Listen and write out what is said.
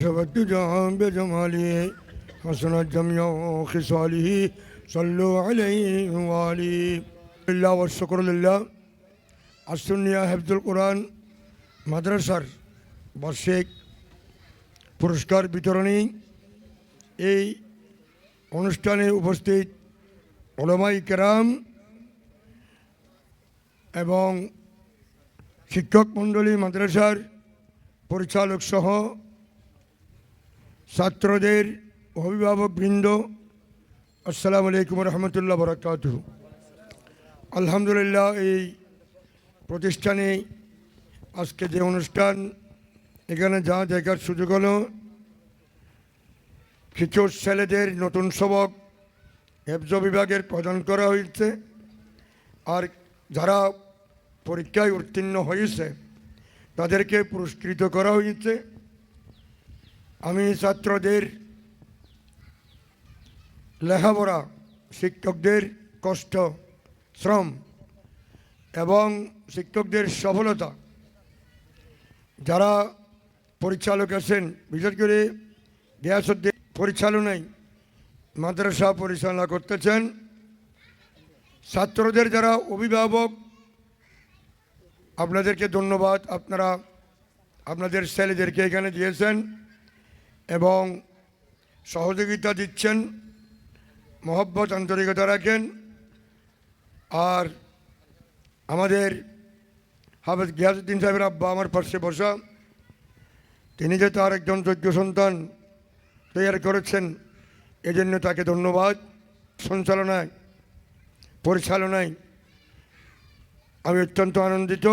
شبت جهان بجماله حسنت جميع خصاله صلوا عليه وآله لله والشكر لله আসুনিয়া হেফজুল কোরআন মাদ্রাসার বার্ষিক পুরস্কার বিতরণী এই অনুষ্ঠানে উপস্থিত ওলমাই কেরাম এবং শিক্ষক মণ্ডলী মাদ্রাসার পরিচালক সহ ছাত্রদের অভিভাবক বৃন্দ আসসালামু আলাইকুম রহমতুল্লাহ বরকাত আলহামদুলিল্লাহ, এই প্রতিষ্ঠানে আজকে যে অনুষ্ঠান, এখানে যা দেখার সুযোগ হলো কিছু ছেলেদের নতুন সবক হেফজ বিভাগের প্রদান করা হয়েছে। আর যারা পরীক্ষায় উত্তীর্ণ হয়েছে, তাদেরকে পুরস্কৃত করা হয়েছে। আমি ছাত্রদের লেখাপড়া শিক্ষকদের কষ্ট, শ্রম এবং শিক্ষকদের সফলতা যারা পরিচালক আছেন, বিশেষ করে গিয়াসুদ্দিন পরিচালনায় মাদ্রাসা পরিচালনা করতেছেন, ছাত্রদের যারা অভিভাবক, আপনাদেরকে ধন্যবাদ, আপনারা আপনাদের ছেলেদেরকে এখানে দিয়েছেন। এবং সহযোগিতা দিচ্ছেন, মহব্বত আন্তরিকতা রাখেন, আর আমাদের হাফেজ গিয়াসুদ্দিন সাহেবের আব্বা আমার পাশে বসা, তিনি যে তার একজন যোগ্য সন্তান তৈরি করেছেন, এজন্য তাকে ধন্যবাদ। সঞ্চালনায়, পরিচালনায় আমি অত্যন্ত আনন্দিত।